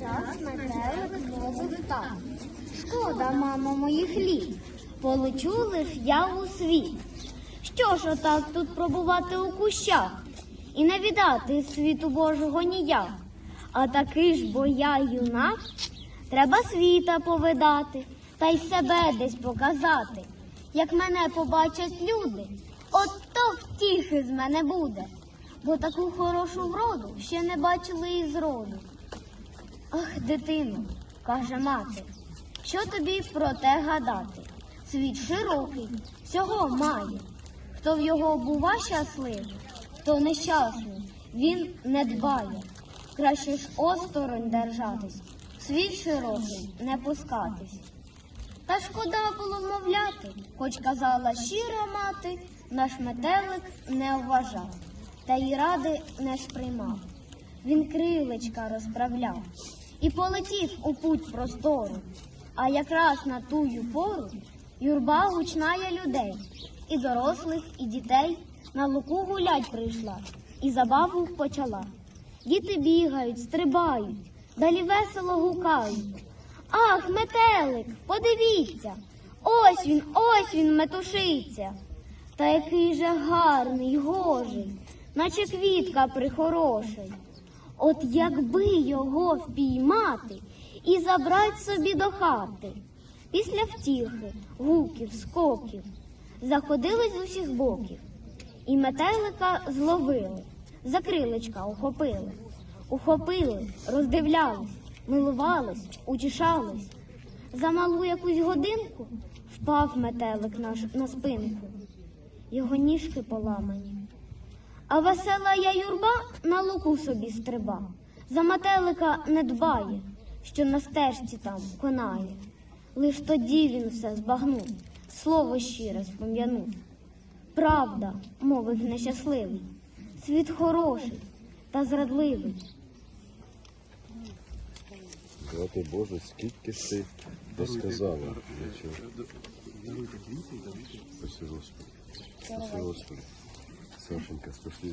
Раз метелик мовив так. Шкода, мамо, моїх хліб, полечу лиш я у світ. Що ж отак тут пробувати у кущах і не віддати світу Божого ніяк? А такий ж бо я юнак, треба світа повидати та й себе десь показати. Як мене побачать люди, от то втіхи з мене буде, бо таку хорошу вроду ще не бачили і зроду. Ах, дитино, каже мати, що тобі про те гадати? Світ широкий, всього має. Хто в його бува щасливий, хто нещасний, він не дбає. Краще ж осторонь держатись, світ широкий не пускатись. Та шкода було мовляти, хоч казала щира мати, наш метелик не вважав, та й ради не сприймав. Він крилечка розправляв і полетів у путь простору. А якраз на тую пору юрба гучная людей, і дорослих, і дітей на луку гулять прийшла, і забаву почала. Діти бігають, стрибають, далі весело гукають. Ах, метелик, подивіться, ось він, ось він метушиться. Та який же гарний, гожий, наче квітка прихороший. От якби його впіймати і забрать собі до хати. Після втіхи, гуків, скоків, заходили з усіх боків, і метелика зловили, за крилечка ухопили, ухопили, роздивлялись, милувались, утішались. За малу якусь годинку впав метелик наш на спинку, його ніжки поламані. А весела я юрба на луку собі стриба, за метелика не дбає, що на стежці там конає. Лиш тоді він все збагнув, слово щире спом'янув. Правда, мовив нещасливий, світ хороший та зрадливий. Святий Боже, скільки ж ти. Нічого. Спасибо, Господи. Спасибо, Господи. Сашенька, спасибо.